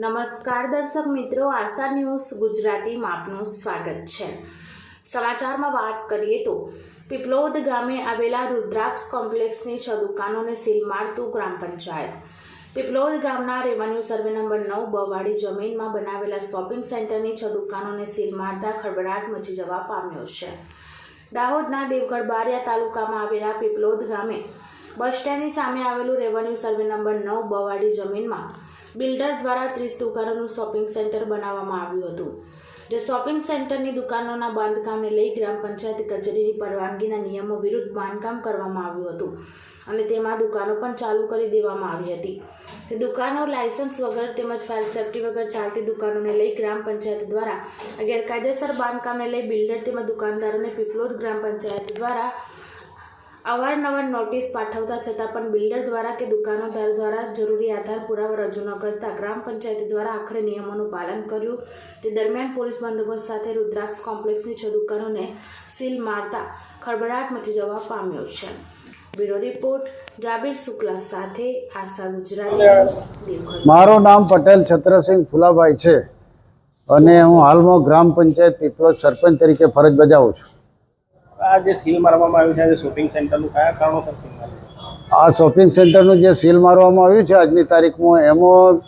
નમસ્કાર દર્શક મિત્રો, આશા ન્યૂઝ ગુજરાતીમાં આપનું સ્વાગત છે. સમાચારમાં વાત કરીએ તો, પીપલોદ ગામે આવેલા રુદ્રાક્ષ કોમ્પ્લેક્સની છ દુકાનોને સીલ મારતું ગ્રામ પંચાયત. પીપલોદ ગામના રેવન્યુ સર્વે નંબર નવ બવાડી જમીનમાં બનાવેલા શોપિંગ સેન્ટરની છ દુકાનોને સીલ મારતા ખળભળાટ મચી જવા પામ્યો છે. દાહોદના દેવગઢ બારિયા તાલુકામાં આવેલા પીપલોદ ગામે બસ સ્ટેન્ડની સામે આવેલું રેવન્યુ સર્વે નંબર નવ બવાડી જમીનમાં બિલ્ડર દ્વારા ત્રીસ દુકાનોનું શોપિંગ સેન્ટર બનાવવામાં આવ્યું હતું. જે શોપિંગ સેન્ટરની દુકાનોના બાંધકામને લઈ ગ્રામ પંચાયત કચેરીની પરવાનગીના નિયમો વિરુદ્ધ બાંધકામ કરવામાં આવ્યું હતું અને તેમાં દુકાનો પણ ચાલુ કરી દેવામાં આવી હતી. તે દુકાનો લાયસન્સ વગર તેમજ ફાયર સેફ્ટી વગર ચાલતી દુકાનોને લઈ ગ્રામ પંચાયત દ્વારા ગેરકાયદેસર બાંધકામને લઈ બિલ્ડર તેમજ દુકાનદારોને પીપલોદ ગ્રામ પંચાયત દ્વારા અવારનવાર નોટિસ પાઠવતા છતાં પણ બિલ્ડર દ્વારા કે દુકાનદાર દ્વારા જરૂરી આધાર પુરાવા રજૂ ન કરતા ગ્રામ પંચાયત દ્વારા આખરે નિયમોનું પાલન કર્યું. તે દરમિયાન પોલીસ બંદોબસ્ત સાથે રુદ્રાક્ષ કોમ્પ્લેક્સની છ દુકાનોને સીલ મારતા ખળભળાટ મચી જવા પામ્યો છે. બ્યુરો રિપોર્ટ, જાબીર શુક્લા સાથે આશા ગુજરાતી મારું નામ પટેલ છત્રસિંહ ફુલાભાઈ છે અને હું હાલમાં ગ્રામ પંચાયત પીપલોદ સરપંચ તરીકે ફરજ બજાવું છું. આ જે સીલ મારવામાં આવ્યું છે આજે શોપિંગ સેન્ટરનું કયા કારણોસર સીલ માર્યું આ શોપિંગ સેન્ટરનું જે સીલ મારવામાં આવ્યું છે આજની તારીખમાં એમાં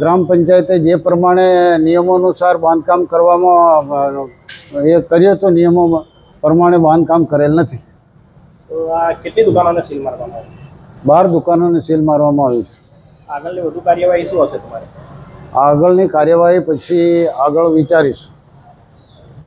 ગ્રામ પંચાયતે જે પ્રમાણે નિયમો અનુસાર બાંધકામ કરવામાં એ કર્યો તો નિયમો પ્રમાણે બાંધકામ કરેલ નથી. તો આ કેટલી દુકાનોને સીલ મારવામાં આવી? બાર દુકાનોને સીલ મારવામાં આવ્યું છે. આગળની વધુ કાર્યવાહી શું હશે તમારે? આગળની કાર્યવાહી પછી આગળ વિચારીશું.